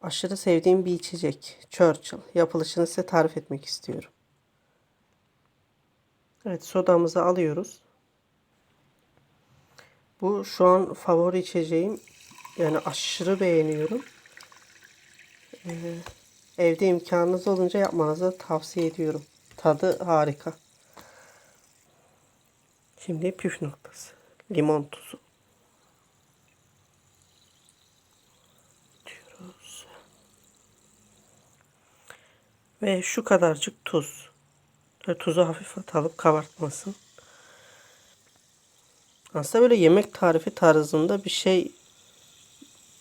Aşırı sevdiğim bir içecek. Churchill. Yapılışını size tarif etmek istiyorum. Evet sodamızı alıyoruz. Bu şu an favori içeceğim. Yani aşırı beğeniyorum. Ee, evde imkanınız olunca yapmanızı tavsiye ediyorum. Tadı harika. Şimdi püf noktası. Limon tuzu. Ve şu kadarcık tuz. Böyle tuzu hafif atalım kabartmasın. Aslında böyle yemek tarifi tarzında bir şey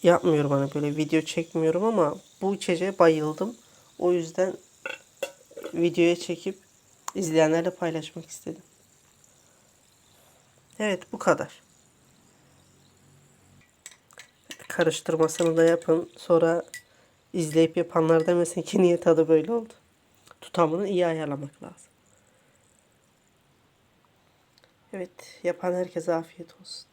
yapmıyorum hani böyle video çekmiyorum ama bu içeceğe bayıldım. O yüzden videoya çekip izleyenlerle paylaşmak istedim. Evet bu kadar. Karıştırmasını da yapın. Sonra izleyip yapanlar demesin ki niye tadı böyle oldu. Tutamını iyi ayarlamak lazım. Evet yapan herkese afiyet olsun.